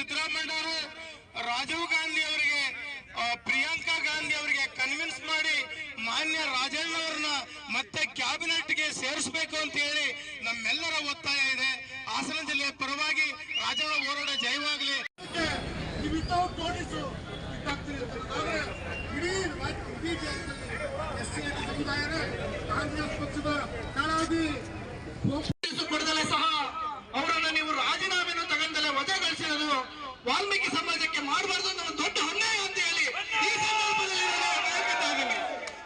ಮಾನ್ಯ ಸಿದ್ದರಾಮಯ್ಯ ಅವರು, ರಾಜೀವ್ ಗಾಂಧಿ ಅವರಿಗೆ ಪ್ರಿಯಾಂಕಾ ಗಾಂಧಿ ಅವರಿಗೆ ಕನ್ವಿನ್ಸ್ ಮಾಡಿ ಮಾನ್ಯ ರಾಜಣ್ಣ ಅವ್ರನ್ನ ಮತ್ತೆ ಕ್ಯಾಬಿನೆಟ್ಗೆ ಸೇರಿಸಬೇಕು ಅಂತ ಹೇಳಿ ನಮ್ಮೆಲ್ಲರ ಒತ್ತಾಯ ಇದೆ. ಹಾಸನ ಜಿಲ್ಲೆಯ ಪರವಾಗಿ ರಾಜಣ್ಣ ಹೋರಾಟ ಜಯವಾಗಲಿ. ಸಮುದಾಯ ಕಾಂಗ್ರೆಸ್ ಪಕ್ಷದ ಇಡೀ ರಾಜ್ಯ- ಇಡೀ ದೇಶದಲ್ಲಿ ಎಸ್ ಸಿ ಸಮುದಾಯನೇ ಕಾಂಗ್ರೆಸ್ ಪಕ್ಷದ ಕಾಲಾವಧಿ ನೋಟಿಸ್ ಕೊಡದಲೆ ಸಹ ಅವರನ್ನ ನೀವು ರಾಜೀನಾಮೆಯನ್ನು ತಗೊಂಡಲೆ ವಜಾಗೊಳಿಸಿರೋದು ವಾಲ್ಮೀಕಿ ಸಮಾಜಕ್ಕೆ ಮಾಡಬಾರ್ದು ಅನ್ನೋ ಒಂದು ದೊಡ್ಡ ಅನ್ಯಾಯ ಅಂತ ಹೇಳಿ ಈ ಸಂದರ್ಭದಲ್ಲಿ.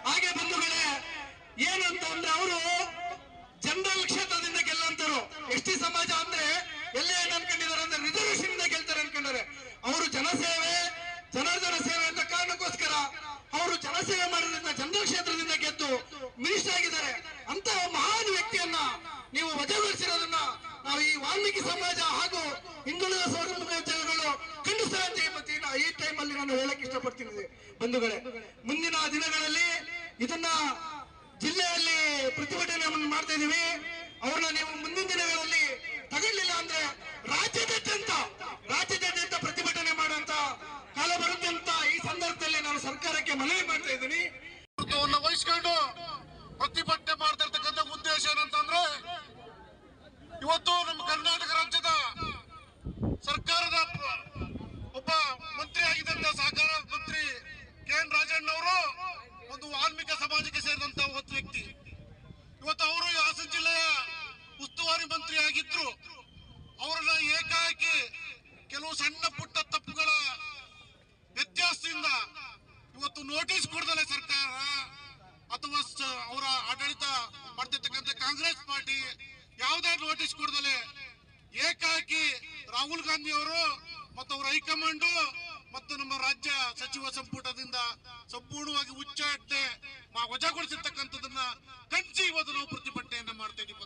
ಹಾಗೆ ಬಂಧುಗಳೇ, ಏನು ಅಂತ ಅಂದ್ರೆ ಅವರು ಜನರಲ್ ಕ್ಷೇತ್ರದಿಂದ ಗೆಲ್ಲಂತರು ಎಸ್ ಟಿ ಸಮಾಜ ಅಂದ್ರೆ ಎಲ್ಲೇ ಏನ್ ಅನ್ಕೊಂಡಿದ್ದಾರೆ ಅಂದ್ರೆ ರಿಸರ್ವೇಶನ್ ಇಂದ ಗೆಲ್ತಾರೆ ಅನ್ಕೊಂಡಾರೆ ಅವರು ಜನಸೇವೆ, ಜನಾರ್ದನ ಸೇವೆ ಅಂತ ಕಾರಣಕ್ಕೋಸ್ಕರ ಅವರು ಜನಸೇವೆ ಮಾಡೋದ್ರಿಂದ, ಜನರಲ್ ಕ್ಷೇತ್ರದಿಂದ ಗೆದ್ದು ಮಿನಿಸ್ಟರ್ ಆಗಿದ್ದಾರೆ. ಅಂತ ಮಹಾನ್ ವ್ಯಕ್ತಿಯನ್ನ ವಾಲ್ಮೀಕಿ ಸಮಾಜ ಹಾಗೂ ಹಿಂದುಳಿದ ಸಮಾಜಗಳು ಖಂಡಿಸ್ತಾರೆ ಅಂತ ಇವತ್ತಿನ ಈ ಟೈಮ್ ಅಲ್ಲಿ ನಾನು ಹೇಳಕ್ ಇಷ್ಟಪಡ್ತೀನಿ ಬಂಧುಗಳೇ, ಮುಂದಿನ ದಿನಗಳಲ್ಲಿ ಇದನ್ನ ಜಿಲ್ಲೆಯಲ್ಲಿ ಪ್ರತಿಭಟನೆ ಮಾಡ್ತಾ ಇದೀವಿ ಅವ್ರನ್ನ ನೀವು ಮುಂದಿನ ದಿನಗಳಲ್ಲಿ ಒಂದು ವಾಲ್ಮೀಕ ಸಮಾಜಕ್ಕೆ ಸೇರಿದಂತ ಒಬ್ಬ ವ್ಯಕ್ತಿ. ಇವತ್ತು ಅವರು ಹಾಸನ ಜಿಲ್ಲೆಯ ಉಸ್ತುವಾರಿ ಮಂತ್ರಿ ಆಗಿದ್ರು. ಅವರನ್ನ ಏಕಾಏಕಿ ಕೆಲವು ಸಣ್ಣ ಪುಟ್ಟ ತಪ್ಪುಗಳ ವ್ಯತ್ಯಾಸದಿಂದ ಇವತ್ತು ನೋಟಿಸ್ ಕೊಡದಲೆ ಸರ್ಕಾರ ಅಥವಾ ಅವರ ಆಡಳಿತ ಮಾಡ್ತಿರ್ತಕ್ಕಂಥ ಕಾಂಗ್ರೆಸ್ ಪಾರ್ಟಿ ಯಾವುದೇ ನೋಟಿಸ್ ಕೊಡದಲೆ ಏಕಾಏಕಿ ರಾಹುಲ್ ಗಾಂಧಿ ಅವರು ಮತ್ತು ಅವರ ಹೈಕಮಾಂಡ್ ಮತ್ತು ನಮ್ಮ ರಾಜ್ಯ ಸಚಿವ ಸಂಪುಟದಿಂದ ಸಂಪೂರ್ಣವಾಗಿ ಉಚ್ಚಾಟನೆ ವಜಾಗೊಳಿಸಿರ್ತಕ್ಕಂಥದನ್ನ ಖಂಡಿಸಿ ಇವತ್ತು ನಾವು ಪ್ರತಿಭಟನೆಯನ್ನ ಮಾಡ್ತಾ ಇದ್ದೀವಿ